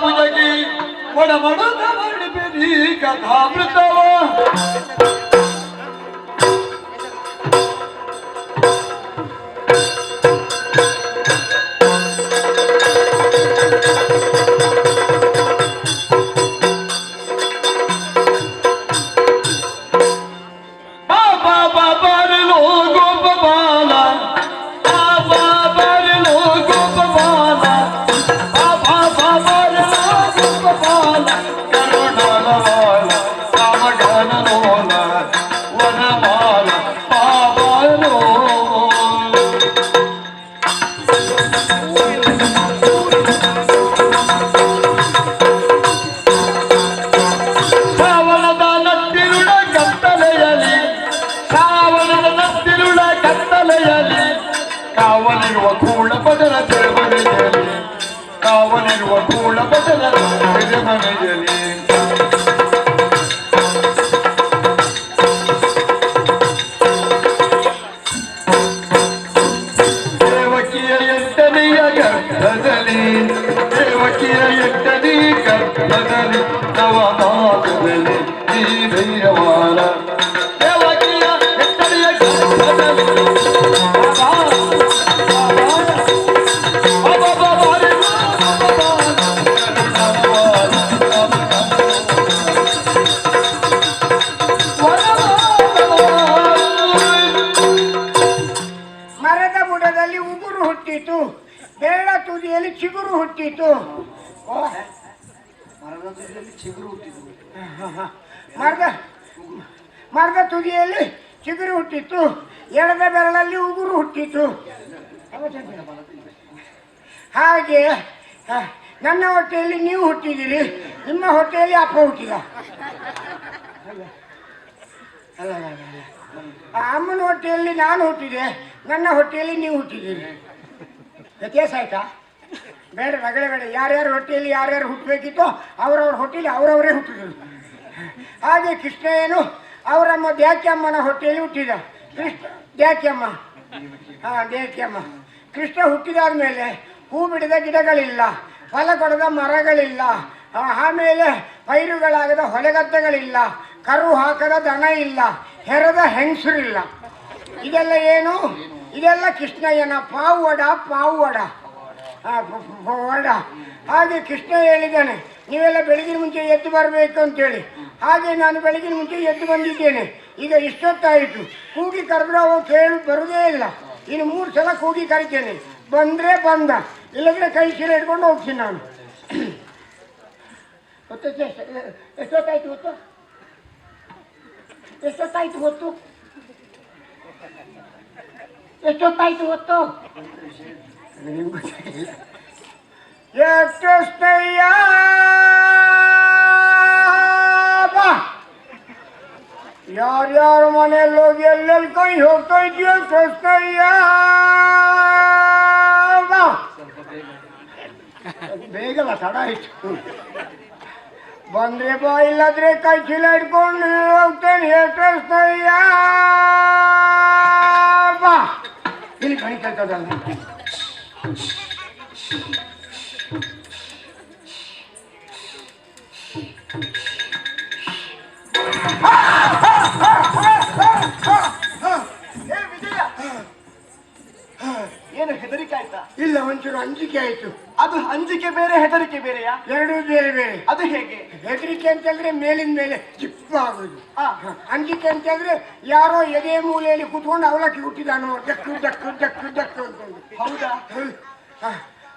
ಮುಜಗಿ ಒಡಮಡದ ಮಾಡಿಬಿಡಿ ಕಥಾಮೃತವ ಮರದ ಬುಡದಲ್ಲಿ ಉಗುರು ಹುಟ್ಟಿತು. ಬೇಡ ತುದಿಯಲ್ಲಿ ಚಿಗುರು ಹುಟ್ಟಿತು. ಮರದ ತುದಿಯಲ್ಲಿ ಚಿಗುರು ಹುಟ್ಟಿತು. ಮರದ ಮರದ ತುದಿಯಲ್ಲಿ ಚಿಗುರು ಹುಟ್ಟಿತ್ತು ಎಡದ ಬೆರಳಲ್ಲಿ ಉಗುರು ಹುಟ್ಟಿತು. ಹಾಗೆ ನನ್ನ ಹೊಟ್ಟೆಯಲ್ಲಿ ನೀವು ಹುಟ್ಟಿದ್ದೀರಿ. ನಿಮ್ಮ ಹೊಟ್ಟೆಯಲ್ಲಿ ಅಪ್ಪ ಹುಟ್ಟಿದ. ಅಲ್ಲ ಅಲ್ಲ. ಅಮ್ಮನ ಹೊಟ್ಟೆಯಲ್ಲಿ ನಾನು ಹುಟ್ಟಿದೆ, ನನ್ನ ಹೊಟ್ಟೆಯಲ್ಲಿ ನೀವು ಹುಟ್ಟಿದ್ದೀರಿ. ವ್ಯತ್ಯಾಸ ಆಯ್ತಾ? ಬೇಡ, ರಗಳೆ ಬೇಡ. ಯಾರ್ಯಾರ ಹೊಟ್ಟೆಯಲ್ಲಿ ಯಾರ್ಯಾರು ಹುಟ್ಟಬೇಕಿತ್ತೋ ಅವರವ್ರ ಹೊಟ್ಟೆಯಲ್ಲಿ ಅವರವರೇ ಹುಟ್ಟಿದರು. ಹಾಗೆ ಕೃಷ್ಣ ಏನು ಅವರಮ್ಮ ದ್ಯಾಕ್ಯಮ್ಮನ ಹೊಟ್ಟೆಯಲ್ಲಿ ಹುಟ್ಟಿದ. ಕೃಷ್ಣ, ದ್ಯಾಕ್ಯಮ್ಮ. ಹಾಂ, ದ್ಯಾಕ್ಯಮ್ಮ. ಕೃಷ್ಣ ಹುಟ್ಟಿದಾದ ಮೇಲೆ ಹೂ ಬಿಡದ ಗಿಡಗಳಿಲ್ಲ, ಫಲ ಕೊಡದ ಮರಗಳಿಲ್ಲ ಆಮೇಲೆ ಪೈರುಗಳಾಗದ ಹೊಲೆಗದ್ದೆಗಳಿಲ್ಲ ಕರು ಹಾಕದ ದನ ಇಲ್ಲ, ಹೆರದ ಹೆಂಗಸರಿಲ್ಲ. ಇದೆಲ್ಲ ಏನು? ಇದೆಲ್ಲ ಕೃಷ್ಣಯ್ಯನ ಪಾವಡ ಪಾವಡ. ವಡ ಹಾಗೆ ಕೃಷ್ಣ ಹೇಳಿದ್ದಾನೆ, ನೀವೆಲ್ಲ ಬೆಳಗಿನ ಮುಂಚೆ ಎದ್ದು ಬರಬೇಕು ಅಂತೇಳಿ. ಹಾಗೆ ನಾನು ಬೆಳಗಿನ ಮುಂಚೆ ಎದ್ದು ಬಂದಿದ್ದೇನೆ. ಈಗ ಇಷ್ಟೊತ್ತಾಯಿತು. ಕೂಗಿ ಕರೆದ್ರೆ ಅವ ಕೇಳಿ ಬರುವುದೇ ಇಲ್ಲ. ಇನ್ನು ಮೂರು ಸಲ ಕೂಗಿ ಕರಿತೇನೆ. ಬಂದರೆ ಬಂದ. ಇಲ್ಲದ್ರೆ ಕೈ ಚೀಲ ಇಟ್ಕೊಂಡು ಹೋಗ್ತೀನಿ ನಾನು. ಎಷ್ಟೊತ್ತಾಯಿತು ಎಷ್ಟೊತ್ತಾಯ್ತು ಗೊತ್ತು? ಎಷ್ಟೊತ್ತಾಯ್ತು ಗೊತ್ತು? ಎಷ್ಟೊತ್ತಾಯ್ತು ಗೊತ್ತು? ಎಷ್ಟೊಸ್ತಯ್ಯ ಯಾರ್ಯಾರ ಮನೆಯಲ್ಲಿ ಹೋಗಿ ಎಲ್ಲೆಲ್ಲಿ ಕೈ ಹೋಗ್ತಾ ಇದೆಯೋ ಎಷ್ಟೊಸ್ತಯ್ಯ ಬೇಗಲ್ಲ ತಡ ಆಯ್ತು ಬಂದ್ರೆ ಬಾ ಇಲ್ಲದ್ರೆ ಕೈ ಚೀಲ ಹಿಡ್ಕೊಂಡು ಹೋಗ್ತೇನೆ ಎಷ್ಟೊಸ್ತಯ್ಯ ಬಾ ಇಲ್ಲಿ ಕಣಿತದಲ್ಲ ಏ ಏನು ಹೆದರಿಕೆ ಆಯ್ತಾ? ಇಲ್ಲ ಒಂಚೂರು ಅಂಜಿಕೆ ಆಯ್ತು. ಅದು ಅಂಜಿಕೆ ಬೇರೆ ಹೆದರಿಕೆ ಬೇರೆಯಾ? ಎರಡೂ ಬೇರೆ ಬೇರೆ. ಅದು ಹೇಗೆ? ಹೆದರಿಕೆ ಅಂತಂದ್ರೆ ಮೇಲಿನ ಮೇಲೆ ಚಿಪ್ಪ ಆಗುದು. ಅಂಜಿಕೆ ಅಂತಂದ್ರೆ ಯಾರೋ ಎದೆ ಮೂಲೆಯಲ್ಲಿ ಕೂತ್ಕೊಂಡು ಅವಲಕ್ಕಿ ಹುಟ್ಟಿದಾನು ಡಕ್ಕು ಡಕ್ಕು ಡಕ್ಕು ಡಕ್ಕು ಅಂತಂದು. ಹೌದಾ.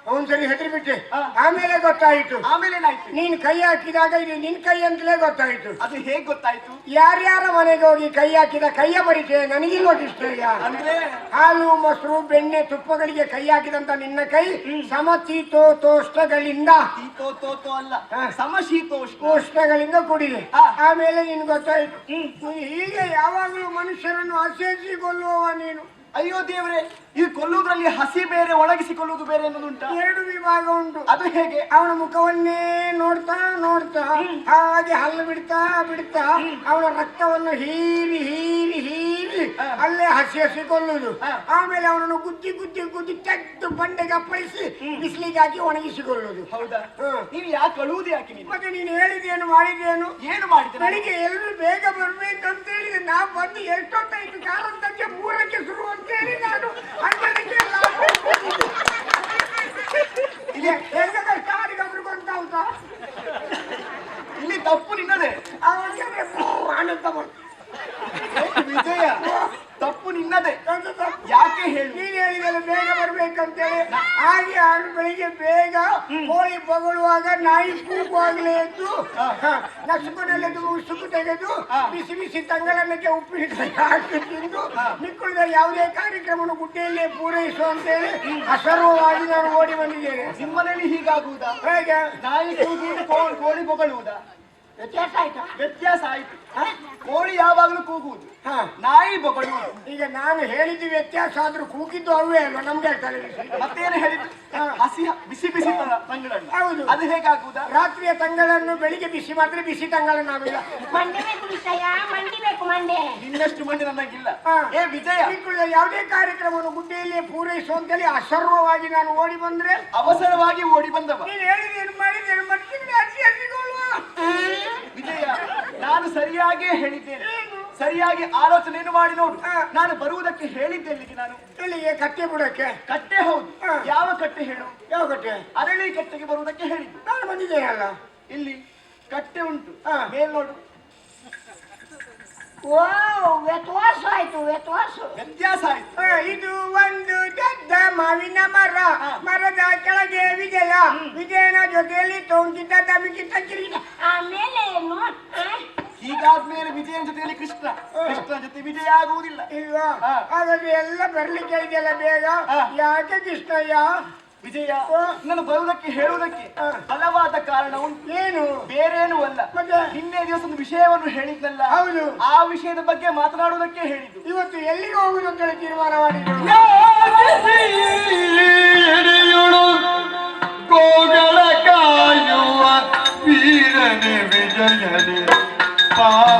ಒಂದ್ಸರಿ ಹೆದರಿ ಬಿಟ್ಟೆ. ಆಮೇಲೆ ಗೊತ್ತಾಯಿತು. ಆಮೇಲೆ ನೀನ್ ಕೈ ಹಾಕಿದಾಗ ಇದು ನಿನ್ ಕೈ ಅಂತಲೇ ಗೊತ್ತಾಯ್ತು. ಅದು ಹೇಗ್ ಗೊತ್ತಾಯ್ತು? ಯಾರ್ಯಾರ ಮನೆಗೆ ಹೋಗಿ ಕೈ ಹಾಕಿದ ಕೈಯ ಪರಿಚಯ ನನಗೆ ಇಷ್ಟಯ್ಯ ಅಂದ್ರೆ? ಹಾಲು ಮೊಸರು ಬೆಣ್ಣೆ ತುಪ್ಪಗಳಿಗೆ ಕೈ ಹಾಕಿದಂತ ನಿನ್ನ ಕೈ ಸಮಶೀತೋತೋಷ್ಣಗಳಿಂದ ಶೀತೋ ತೋತೋ ಅಲ್ಲ. ಹಾ. ಸಮಶೀತೋಷ್ಣ. ಕೂಡಿದೆ. ಆಮೇಲೆ ನಿನ್ ಗೊತ್ತಾಯ್ತು. ಹೀಗೆ ಯಾವಾಗಲೂ ಮನುಷ್ಯರನ್ನು ಅಸೇಸಿಕೊಳ್ಳುವವ ನೀನು. ಅಯ್ಯೋ ದೇವ್ರೆ ಈ ಕೊಲ್ಲುವುದ್ರಲ್ಲಿ ಹಸಿ ಬೇರೆ ಒಣಗಿಸಿಕೊಳ್ಳುವುದು ಬೇರೆ ಅನ್ನೋದುಂಟು ಎರಡು ವಿಭಾಗ ಉಂಟು. ಅದು ಹೇಗೆ? ಅವನ ಮುಖವನ್ನೇ ನೋಡ್ತಾ ನೋಡ್ತಾ ಹಾಗೆ ಹಲ್ಲು ಬಿಡ್ತಾ ಬಿಡ್ತಾ ಅವನ ರಕ್ತವನ್ನು ಹೀರಿ ಹೀರಿ ಹೀರಿ ಅಲ್ಲೇ ಹಸಿ ಹಸಿ ಕೊಲ್ಲುವುದು. ಆಮೇಲೆ ಅವನನ್ನು ಗುದ್ದಿ ಗುದ್ದಿ ಗುದ್ದಿ ತೆಗೆದು ಬಂಡೆಗೆ ಅಪ್ಪಳಿಸಿ ಬಿಸಿಲಿಗೆ ಹಾಕಿ ಒಣಗಿಸಿಕೊಳ್ಳುವುದು. ಹೌದಾ? ನೀವು ಯಾಕೆ ಮತ್ತೆ ನೀನು ಹೇಳಿದೇನು ಮಾಡಿದೇನು ಏನು ಮಾಡಿದ್ರೆ ನನಗೆ ಎಲ್ಲರೂ ಬೇಗ ಬರ್ಬೇಕಂತ ಹೇಳಿದ್ರೆ ನಾ ಬಂದು ಎಷ್ಟೊತ್ತಾಯ್ತು ಕಾಲಂತಕ್ಕೆ ಮೂರಕ್ಕೆ ಶುರು ಅಂತ ಹೇಳಿ ನಾನು ಹನ್ನೆರಡಕ್ಕೆ ಲಾಸ್ಟ್ ಹೋಗಿದ್ದು. ಇದೆ ಹೆಂಗ ಕಷ್ಟ ಆಡಿಗಾದ್ರು ಗೊತ್ತಾಗ್ತಾ ಇಲ್ಲಿ ತಪ್ಪು ನಿನ್ನದೇ ಅವನಿಗೆ ಆನಂದ ಬಂತು. ವಿಜಯ ತಪ್ಪು ನಿನ್ನದೇ. ಯಾಕೆ ಹೇಳು? ನೀನು ಹೇಳಿದಲ್ಲ ಬೇಗ ಬರ್ಬೇಕಂತೇಳಿ. ಹಾಗೆ ಅವನು ಬೆಳಿಗ್ಗೆ ಬೇಗ ಕೋಳಿ ಬಗಳುವಾಗ ನಾಯಿ ಕೂಗುವಾಗಲೇ ಎದ್ದು ನಸುಕುನಲ್ಲೆದ್ದು ಸುಕ್ಕು ತೆಗೆದು. ಬಿಸಿ ಬಿಸಿ ತಂಗಳನ್ನಕ್ಕೆ ಉಪ್ಪಿಟ್ಟು ಹಾಕಿ ತಿಂದು ಮಿಕ್ಕುಳಿದ ಯಾವುದೇ ಕಾರ್ಯಕ್ರಮವನ್ನು ಗುಡ್ಡೆಯಲ್ಲೇ ಪೂರೈಸು ಅಂತೇಳಿ ಅಸರ್ವವಾಗಿ ನಾನು ಓಡಿ ಬಂದಿದ್ದೇನೆ. ನಿಮ್ಮನೇಲಿ ಹೀಗಾಗುವುದಾ? ಹೇಗೆ? ನಾಯಿ ಕೋಳಿ ಬೊಗಳುವುದಾ? ವ್ಯತ್ಯಾಸ ಆಯ್ತಾ? ವ್ಯತ್ಯಾಸ ಆಯ್ತು. ಕೋಳಿ ಯಾವಾಗಲೂ ಕೂಗುವುದು. ಹಾ. ನಾಯಿ ಬೊಗಳುವುದು ಈಗ ನಾನು ಹೇಳಿದ್ದು ವ್ಯತ್ಯಾಸ ಆದ್ರೂ ಕೂಗಿದ್ದು ಅವೇ ಅಲ್ವಾ ನಮ್ಗೆ ಹೇಳ್ತಾರೆ ಬಿಸಿ. ಮತ್ತೇನು ಹೇಳಿದ್ದು? ಹಾ. ಹಸಿ ಬಿಸಿ ಬಿಸಿ ತಂಗಳನ್ನು ತಂಗಳನ್ನ ಹೌದು. ಅದು ಹೇಗಾಗುವುದಾ? ರಾತ್ರಿಯ ತಂಗಳನ್ನು ಬೆಳಿಗ್ಗೆ ಬಿಸಿ ಮಾಡಿದ್ರೆ ಬಿಸಿ ತಂಗಳನ್ನಾಗಿಲ್ಲ ಮಂಡಿ ಬೇಕು ವಿಷಯ ಮಂಡಿ ಬೇಕು ಮಂಡೆ. ನಿನ್ನಷ್ಟು ಮಂಡಿ ನನಗಿಲ್ಲ ಹಾ. ಏ ವಿಜಯ. ಯಾವುದೇ ಕಾರ್ಯಕ್ರಮವನ್ನು ಗುಡ್ಡೆಯಲ್ಲಿ ಪೂರೈಸು ಅಂತೇಳಿ ಅಸರ್ವವಾಗಿ ನಾನು ಓಡಿ ಬಂದ್ರೆ ಅವಸರವಾಗಿ ಓಡಿ ಬಂದವ. ನೀನು ಹೇಳಿದ ಏನು ಮಾಡಿದ ಏನು ಮಾಡಿದ್ರೆ ಅರ್ಜಿ ಹಸಿಕೊಳ್ಳುವ ವಿಜಯ ನಾನು ಸರಿಯಾಗಿ ಹೇಳಿದ್ದೇನೆ. ಸರಿಯಾಗಿ ಆಲೋಚನೆಯನ್ನು ಮಾಡಿ ನೋಡು. ನಾನು ಬರುವುದಕ್ಕೆ ಹೇಳಿದ್ದೆ ಇಲ್ಲಿಗೆ ನಾನು? ಇಲ್ಲಿಗೆ ಕಟ್ಟೆ ಬಿಡಕ್ಕೆ. ಕಟ್ಟೆ ಹೌದು. ಯಾವ ಕಟ್ಟೆ ಹೇಳು? ಯಾವ ಕಟ್ಟೆ? ಅರಳಿ ಕಟ್ಟೆಗೆ ಬರುವುದಕ್ಕೆ ಹೇಳಿದ್ದು. ನಾನು ಬಂದಿದ್ದೇನಲ್ಲ? ಇಲ್ಲಿ ಕಟ್ಟೆ ಉಂಟು. ಮೇಲ್ ನೋಡು. ಓ ವ್ಯತ್ವಾಸ ಆಯ್ತು ವ್ಯತ್ವಾಸ ವ್ಯತ್ಯಾಸ ಆಯ್ತು. ಇದು ಒಂದು ದೊಡ್ಡ ಮಾವಿನ ಮರ. ಮರದ ವಿಜಯನ ಜೊತೆಯಲ್ಲಿ ತೋಂಕಿದ್ದ ತಮಿಕಿದ್ದ ಕಿರೀಟ ಆಮೇಲೆ ಏನು? ಹೀಗಾದ್ಮೇಲೆ ವಿಜಯನ ಜೊತೆಯಲ್ಲಿ ಕೃಷ್ಣ. ಕೃಷ್ಣ ಜೊತೆ ವಿಜಯ ಆಗುವುದಿಲ್ಲ. ಇಲ್ಲ ಹಾಗಾಗಿ ಹಾಗಾದ್ರೆ ಎಲ್ಲ ಬರ್ಲಿಕ್ಕೆ ಇದೆಯಲ್ಲ ಬೇಗ? ಯಾಕೆ ಕೃಷ್ಣಯ್ಯ? ವಿಜಯ. ನಾನು ಬರುವುದಕ್ಕೆ ಹೇಳುವುದಕ್ಕೆ. ಬಲವಾದ ಕಾರಣ ಉಂಟು. ಏನು? ಬೇರೇನು ಅಲ್ಲ. ಮತ್ತೆ? ನಿನ್ನೆ ದಿವಸ ಒಂದು ವಿಷಯವನ್ನು ಹೇಳಿದ್ನಲ್ಲ. ಹೌದು. ಆ ವಿಷಯದ ಬಗ್ಗೆ ಮಾತನಾಡುವುದಕ್ಕೆ ಹೇಳಿದ್ದು. ಇವತ್ತು ಎಲ್ಲಿಗೆ ಹೋಗುವುದು ಅಂತ ಹೇಳಿ ತೀರ್ಮಾನ ಮಾಡಿದ್ರು ಗೋಗಳ ಕಾಯುವ ವೀರನೆ ವಿಜಯನೆ. ಬಾಬಾ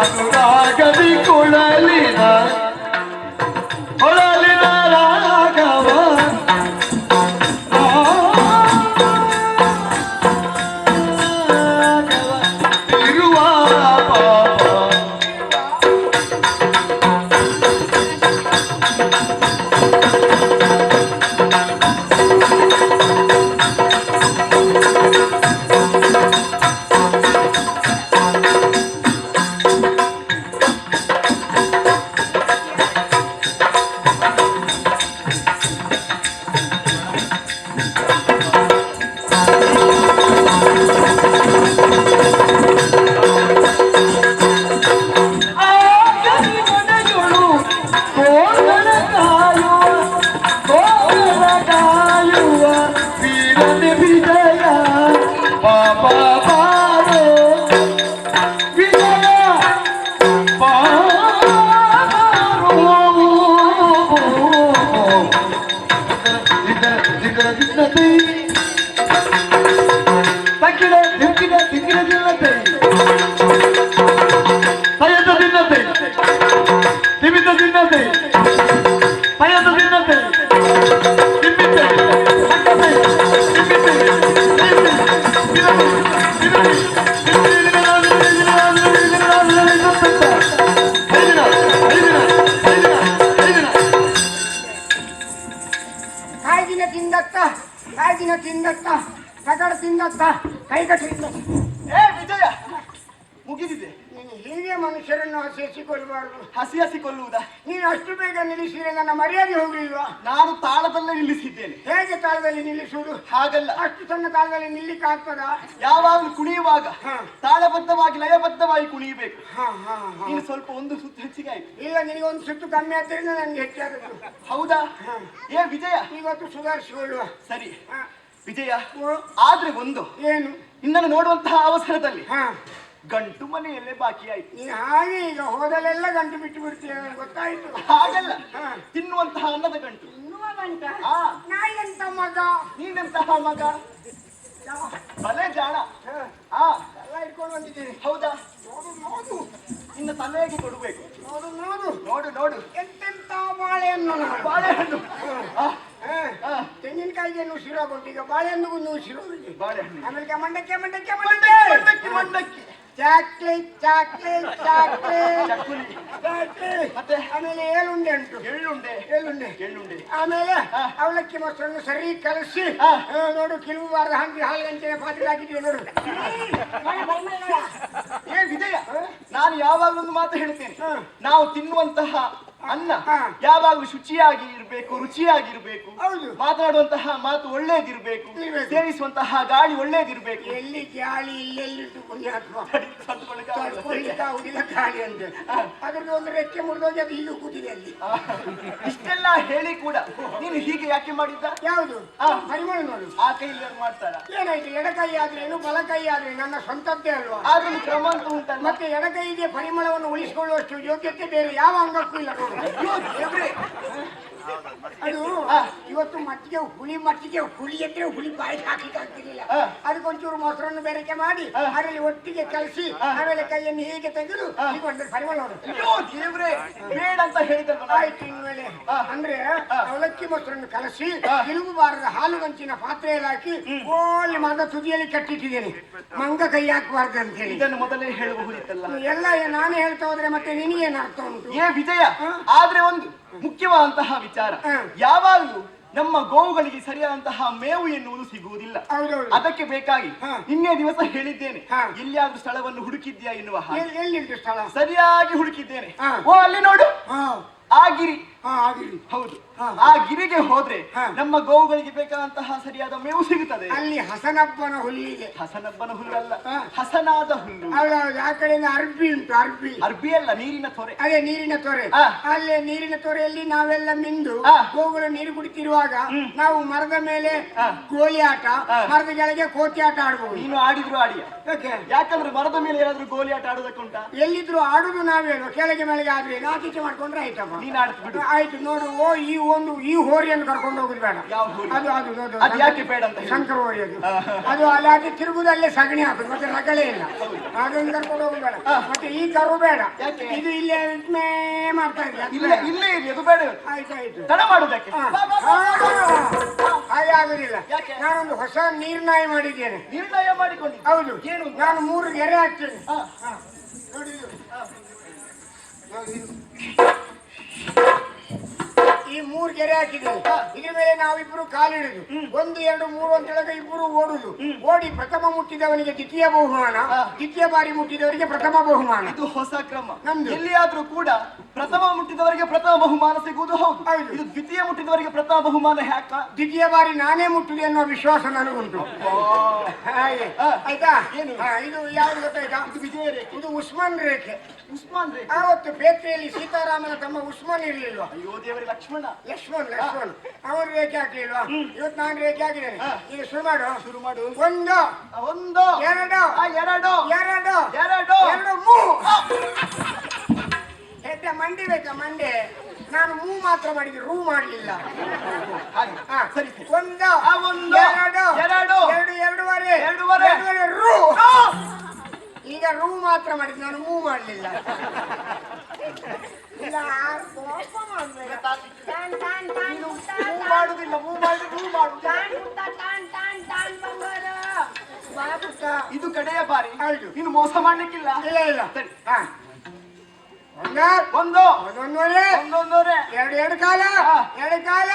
ಅನುರಾಗದಿ ಕೊಳಲಿನ ತಿಂದತ್ತ ಕಾಯ್ದಿನ ತಿಂದತ್ತ ಕಗಡ ತಿಂದತ್ತ ಕೈಗಟ್ಟ ತಿಂದತ್ತ ಏ ವಿಜಯ ಮುಗಿದಿದೆ. ನೀನು ಹೀಗೆ ಮನುಷ್ಯರನ್ನು ಹಸಿ ಹಸಿ ಹಸಿ ಕೊಲ್ಲುವುದಾ ನೀನು ಅಷ್ಟು ಬೇಗ ನಿಲ್ಲಿಸಿದ್ರೆ ನನ್ನ ಮರ್ಯಾದೆ ಹೋಗಲಿಲ್ವಾ? ನಾನು ತಾಳದಲ್ಲೇ ನಿಲ್ಲಿಸಿದ್ದೇನೆ. ಹೇಗೆ ತಾಳದಲ್ಲಿ ನಿಲ್ಲಿಸುವುದು? ಹಾಗಲ್ಲ. ಅಷ್ಟು ಸಣ್ಣ ತಾಳದಲ್ಲಿ ನಿಲ್ಲಿಕ್ಕೆ ಆಗ್ತದ? ಯಾವಾಗಲೂ ಕುಣಿಯುವಾಗ. ತಾಳಬದ್ಧವಾಗಿ ಲಯಬದ್ಧವಾಗಿ ಕುಣಿಯಬೇಕು. ಹಾ ಹಾ ಹಾ. ನೀನು ಸ್ವಲ್ಪ ಒಂದು ಸುತ್ತು ಹೆಚ್ಚಿಗೆ ಆಯ್ತು. ಇಲ್ಲ ನಿನಗೆ ಒಂದು ಸುತ್ತು ಕಮ್ಮಿ ಆದ್ದರಿಂದ ನನಗೆ ಹೆಚ್ಚಾದದ್ದು. ಹೌದಾ. ಏ ವಿಜಯ. ಇವತ್ತು ಸುಧಾರಿಸಿಕೊಳ್ಳುವ. ಸರಿ. ಹಾ. ವಿಜಯ ಆದ್ರೆ ಒಂದು. ಏನು? ನಿನ್ನನ್ನು ನೋಡುವಂತಹ ಅವಸರದಲ್ಲಿ ಹಾ. ಗಂಟು ಮನೆಯಲ್ಲೇ ಬಾಕಿ ಆಯ್ತು. ನೀನು ಹಾಗೆ ಈಗ ಹೋದಲೆಲ್ಲ ಗಂಟು ಬಿಟ್ಟು ಬಿಡ್ತೀಯ ನನಗೆ ಗೊತ್ತಾಯ್ತು. ಹಾಗಲ್ಲ. ಹಾ. ತಿನ್ನುವಂತಹ ಅನ್ನದ ಗಂಟು. ತಿನ್ನುವ ಗಂಟ ಆ. ನಾಯಂತ ಮಗ? ನೀನೆಂತಹ ಮಗ? ಯಾವ? ತಲೆ ಜಾಣ ಹಾ, ಆ. ಎಲ್ಲ ಇಟ್ಕೊಂಡು ಬಂದಿದ್ದೀನಿ ಹೌದಾ? ನೋಡು ನೋಡು. ನಿನ್ನ ತಲೆಗೆ ಕೊಡಬೇಕು. ನೋಡು ನೋಡು. ನೋಡು ನೋಡು. ಎಂತೆಂತ ಬಾಳೆಹಣ್ಣು ನಾನು. ಬಾಳೆಹಣ್ಣು. ಆ, ಹಾ. ಆ, ತೆಂಗಿನಕಾಯಿಗೆ ನುಸಿರೋ ಈಗ ಬಾಳೆಹಣ್ಣಿಗೂ ನುಸಿರೋ ಬಾಳೆಹಣ್ಣು. ಆಮೇಲೆ ಮಂಡಕ್ಕೆ ಮಂಡಕ್ಕೆ ಮಂಡಕ್ಕಿ ಮಂಡಕ್ಕೆ ಮಂಡಕ್ಕಿ. ಚಾಕ್ಲೇಟ್ ಚಾಕ್ಲೇಟ್ ಚಾಕ್ಲೇಟ್ ಚಕ್ಕುಲಿ ಚಾಕ್ಲೇಟ್ ಮತ್ತೆ? ಆಮೇಲೆ ಏಳುಂಡೆ ಉಂಟು. ಎಳ್ಳುಂಡೆ ಏಳುಂಡೆ ಎಳ್ಳುಂಡೆ ಆಮೇಲೆ. ಅವಲಕ್ಕಿ ಮೊಸರನ್ನು ಸರಿ ಕಲಸಿ ನೋಡು ಕೆಲವು ನೋಡು ಹಾಗೆ ಹಾಲು ಗಂಟೆ ಪಾತ್ರೆ ಹಾಕಿದ್ವಿ ನೋಡು. ಏ ವಿಜಯ? ನಾನು ಯಾವಾಗಲೂ ಒಂದು ಮಾತು ಹೇಳ್ತೇನೆ. ನಾವು ತಿನ್ನುವಂತಹ ಅನ್ನ. ಯಾವಾಗಲೂ ಶುಚಿಯಾಗಿ ಇರಬೇಕು ರುಚಿಯಾಗಿರ್ಬೇಕು. ಮಾತಾಡುವಂತಹ ಮಾತು ಒಳ್ಳೇದಿರ್ಬೇಕು. ಸೇವಿಸುವಂತಹ ಗಾಳಿ ಒಳ್ಳೇದಿರ್ಬೇಕು. ಎಲ್ಲಿ ಗಾಳಿ ಇಲ್ಲೆಲ್ಲಿಟ್ಟು ಆಗುದಿಲ್ಲ ಅಂತೆ ಅದ್ರದ್ದು ಒಂದು ರೆಕ್ಕೆ ಮುರಿದೋಗಿ ಅದು ಕೂತಿದೆ ಅಲ್ಲಿ. ಇಷ್ಟೆಲ್ಲ ಹೇಳಿ ಕೂಡ ನೀನು ಹೀಗೆ ಯಾಕೆ ಮಾಡಿದ್ದ? ಯಾವುದು. ಪರಿಮಳ ನೋಡು ಆ ಕೈಯಲ್ಲಿ ಮಾಡ್ತಾರ? ಏನಾಯ್ತು? ಎಡಕೈ ಆದ್ರೇನು ಬಲಕೈ ಆದ್ರೆ ನನ್ನ ಸ್ವಂತದ್ದೇ ಅಲ್ವಾ? ಆದ್ರೂ ಕ್ರಮ ಅಂತ ಉಂಟ ಮತ್ತೆ ಎಡಕೈಗೆ ಪರಿಮಳವನ್ನು ಉಳಿಸಿಕೊಳ್ಳುವಷ್ಟು ಯೋಗ್ಯತೆ ಬೇರೆ ಯಾವ ಅಂಗಕ್ಕೂ ಇಲ್ಲ. ನೋಡು. ಅದು. ಇವತ್ತು ಮಟ್ಟಿಗೆ ಹುಳಿ ಮಟ್ಟಿಗೆ ಹುಳಿ ಎಂದ್ರೆ ಹುಳಿ ಬಾಯಿ ಹಾಕ್ಲಿಕ್ಕೆ ಆಗ್ತಿರ್ಲಿಲ್ಲ. ಅದಕ್ಕೊಂಚೂರು ಮೊಸರನ್ನು ಬೆರಕೆ ಮಾಡಿ. ಅದರಲ್ಲಿ ಒಟ್ಟಿಗೆ ಕಲಸಿ ಆಮೇಲೆ ಕೈಯನ್ನು ಹೀಗೆ ತೆಗೆದು ಈಗ ಒಂದು ಪರಿಮಳ ನೋಡು ಅಯ್ಯೋ ದೇವ್ರೇ ಬೇಡ ಅಂತ. ಆಯ್ತು ಇನ್ಮೇಲೆ ಅಂದ್ರೆ ಅವಲಕ್ಕಿ ಮೊಸರನ್ನು ಕಲಸಿ. ತಿರುಗಬಾರದ ಹಾಲು ಗಂಚಿನ ಪಾತ್ರೆಯಲ್ಲಿ ಹಾಕಿ ಓಲಿ ಮರದ ತುದಿಯಲ್ಲಿ ಕಟ್ಟಿಟ್ಟಿದ್ದೇನೆ ಮಂಗ ಕೈ ಹಾಕಬಾರ್ದು ಅಂತ ಹೇಳಿ ಇದನ್ನು ಮೊದಲೇ ಹೇಳಬಹುದಿತ್ತಲ್ಲ ಎಲ್ಲ ನಾನೇ ಹೇಳ್ತಾ ಹೋದ್ರೆ ಮತ್ತೆ ನಿನಗೇನು ಅರ್ಥ ಉಂಟು ಏ ವಿಜಯ. ಆದ್ರೆ ಒಂದು ಮುಖ್ಯವಾದಂತಹ ವಿಚಾರ ಹಾ. ಯಾವಾಗಲೂ ನಮ್ಮ ಗೋವುಗಳಿಗೆ ಸರಿಯಾದಂತಹ ಮೇವು ಎನ್ನುವುದು ಸಿಗುವುದಿಲ್ಲ. ಹೌದೌದು. ಅದಕ್ಕೆ ಬೇಕಾಗಿ ಹಾ. ನಿನ್ನೆ ದಿವಸ ಹೇಳಿದ್ದೇನೆ. ಹಾ. ಎಲ್ಲಿಯಾದ್ರೂ ಸ್ಥಳವನ್ನು ಹುಡುಕಿದ್ಯಾ ಎನ್ನುವ ಹಾಗೆ. ಎಲ್- ಎಲ್ಲಿಂಟು ಸ್ಥಳ? ಸರಿಯಾಗಿ ಹುಡುಕಿದ್ದೇನೆ. ಹಾ. ಓ ಅಲ್ಲಿ ನೋಡು. ಹಾ. ಆ ಗಿರಿ. ಹಾ ಆಗಿರಿ ಹೌದು. ಆ ಗಿರಿಗೆ ಹೋದ್ರೆ ನಮ್ಮ ಗೋವುಗಳಿಗೆ ಬೇಕಾದಂತಹ ಸರಿಯಾದ ಮೇವು ಸಿಗುತ್ತದೆ. ಅಲ್ಲಿ ಹಸನಪ್ಪನ ಹುಲ್ಲಿಗೆ ಹಸನಬ್ಬನ ಹುಲ್ಲಲ್ಲ ಹಸನಾದ ಹುಲ್ಲು. ಹೌದೌದು ಆ ಕಡೆ ಅರ್ಬಿ ಉಂಟು ಅರ್ಬಿ. ಅರ್ಬಿ ಅಲ್ಲ ನೀರಿನ ತೊರೆ. ಅದೇ ನೀರಿನ ತೊರೆ. ಅಲ್ಲೇ ನೀರಿನ ತೊರೆಯಲ್ಲಿ ನಾವೆಲ್ಲ ಮಿಂದು ಗೋವುಗಳು ನೀರು ಕುಡಿತಿರುವಾಗ ನಾವು ಮರದ ಮೇಲೆ. ಗೋಲಿ ಆಟ ಮರದ ಕೆಳಗೆ ಕೋತಿ ಆಟ ಆಡಬಹುದು ನೀನು ಆಡಿದ್ರು ಆಡಿಯ. ಯಾಕೆ? ಯಾಕಂದ್ರೆ ಮರದ ಮೇಲೆ ಏನಾದ್ರೂ ಗೋಲಿ ಆಟ ಆಡೋದಕ್ಕುಂಟ ಎಲ್ಲಿದ್ರು ಆಡುದು ನಾವೇನು ಕೆಳಗೆ ಮೇಲೆಗೆ ಆದ್ರೆ ನಾಚಿಕೆ ಮಾಡ್ಕೊಂಡ್ರೆ ಆಯ್ತಪ್ಪ. ನೀನ್ ಆಡ್ತು ಬಿಡು. ಆಯ್ತು ನೋಡು ಓ ಈ ಒಂದು ಈ ಹೋರಿಯನ್ನು ಕರ್ಕೊಂಡು ಹೋಗುದು ಬೇಡ ಯಾವ ಹೋರಿ? ಅದು ಅದು ಅದು ಅದು ಯಾಕೆ ಬೇಡ ಅಂತ ಹೇಳಿ? ಶಂಕರ ಹೋರಿ ಅದು ಅದು ಅಲ್ಲಿ ಅದು ತಿರುಗುದಲ್ಲೇ ಸಗಣಿ ಹಾಕುದು ಮತ್ತೆ ರಗಳೆ ಇಲ್ಲ ಅದನ್ನು ಕರ್ಕೊಂಡು ಹೋಗುದು ಬೇಡ ಮತ್ತೆ ಈ ಕರು ಬೇಡ ಯಾಕೆ? ಇದು ಇಲ್ಲೇ ಮೇ ಮಾಡ್ತಾ ಇಲ್ಲೇ ಬೇಡ. ಇಲ್ಲೇ ಇರಿ ಅದು ಬೇಡ ಆಯ್ತು ಆಯ್ತು ತಡ ಮಾಡುದಕ್ಕೆ ಹಾ. ಬಾ, ಬಾ, ಬಾ. ಹಾಗೆ ಆಗುದಿಲ್ಲ ಯಾಕೆ? ನಾನೊಂದು ಹೊಸ ನೀರ್ನಾಯಿ ಮಾಡಿದ್ದೇನೆ ನಿರ್ಣಯ ಮಾಡಿಕೊಂಡು ಹೌದು ಏನು ನಾನು ಮೂರು ಗೆರೆ ಹಾಕ್ತೇನೆ ಹಾ. ಹಾ. ನೋಡಿ ಇದು. ನೋಡಿ ಇದು. ಈ ಮೂರು ಗೆರೆ ಹಾಕಿದ್ರು ಇದ್ರ ಮೇಲೆ ನಾವಿಬ್ರು ಕಾಲಿಡುದು ಒಂದು ಎರಡು ಮೂರು ಅಂತ ಹೇಳಿದ್ರೆ ಇಬ್ಬರು ಓಡುದು ಓಡಿ ಪ್ರಥಮ ಮುಟ್ಟಿದವನಿಗೆ ದ್ವಿತೀಯ ಬಹುಮಾನ ದ್ವಿತೀಯ ಬಾರಿ ಮುಟ್ಟಿದವರಿಗೆ ಪ್ರಥಮ ಬಹುಮಾನ. ಇದು ಹೊಸ ಕ್ರಮ. ನಮ್ದು. ಎಲ್ಲಿಯಾದ್ರೂ ಕೂಡ ಪ್ರಥಮ ಮುಟ್ಟಿದವರಿಗೆ ಪ್ರಥಮ ಬಹುಮಾನ ಸಿಗುವುದು ಹೌದು. ಇದು ದ್ವಿತೀಯ ಮುಟ್ಟಿದವರಿಗೆ ಪ್ರಥಮ ಬಹುಮಾನ ಯಾಕ? ದ್ವಿತೀಯ ಬಾರಿ ನಾನೇ ಮುಟ್ಟಿದೆ ಅನ್ನೋ ವಿಶ್ವಾಸ ನನಗುಂಟು ಹಾಗೆ. ಆಯ್ತಾ? ಏನು? ಇದು ಯಾವ್ದು ಗೊತ್ತಾಯ್ತಾ? ಇದು ವಿಜಯ ರೇಖೆ. ಇದು ಉಸ್ಮಾನ್ ರೇಖೆ. ಉಸ್ಮಾನ್ ರೇಖೆ. ಆವತ್ತು ಬೇತ್ರೆಯಲ್ಲಿ ಸೀತಾರಾಮನ ತಮ್ಮ ಉಸ್ಮಾನ್ ಇರ್ಲಿಲ್ವಾ? ಅಯ್ಯೋ ದೇವರ ಲಕ್ಷ್ಮಣ ಲಕ್ಷ್ಮಣ್ ಲಕ್ಷ್ಮಣ್ ಅವನು ರೇಖೆ ಹಾಕ್ಲಿಲ್ವಾ ಇವತ್ತು ನಾನು ರೇಖೆ ಹಾಕಿದ್ದೇನೆ. ಈಗ ಶುರು ಮಾಡು. ಶುರು ಮಾಡು. ಒಂದು. ಒಂದು. ಎರಡು. ಎರಡು. ಎರಡು. ಎರಡು. ಎರಡು ಮೂ ಹೆಡ್ಡ ಮಂಡಿ ಬೇಕಾ ಮಂಡೆ? ನಾನು ಮೂ ಮಾತ್ರ ಮಾಡಿದ್ದು ರೂ ಮಾಡಲಿಲ್ಲ. ಸರಿ ಒಂದು. ಒಂದು, ಎರಡು. ಎರಡು, ಎರಡು ಎರಡೂವರೆ. ಎರಡೂವರೆ, ರೂ. ಆ! ಈಗ ರೂ ಮಾತ್ರ ಮಾಡಿದ್ದು. ನಾನು ಮೂ ಮಾಡ್ಲಿಲ್ಲ. ಇಲ್ಲ ಕೋಪ ಮಾಡ್ಬೇಡ. ಟಾನ್ ಟಾನ್ ಟಾನ್ ಮೂ ಮಾಡುದಿಲ್ಲ ಮೂ ಮಾಡಿ ಮೂ ಮಾಡುದಿಲ್ಲ ಟಾನ್ ಟಾನ್ ಟಾನ್ ಟಾನ್ ಬಂಗಾರ. ಬಾ ಪುಟ್ಟ. ಇದು ಕಡೆಯ ಬಾರಿ. ಹೌದು. ನೀನು ಮೋಸ ಮಾಡ್ಲಿಕ್ಕಿಲ್ಲ. ಇಲ್ಲ ಇಲ್ಲ. ಸರಿ. ಹಾ. ಒಂದು. ಒಂದೊಂದೂರೆ ಒಂದೊಂದೂರೆ ಎರಡು ಎರಡು ಕಾಲ. ಎರಡು ಕಾಲ.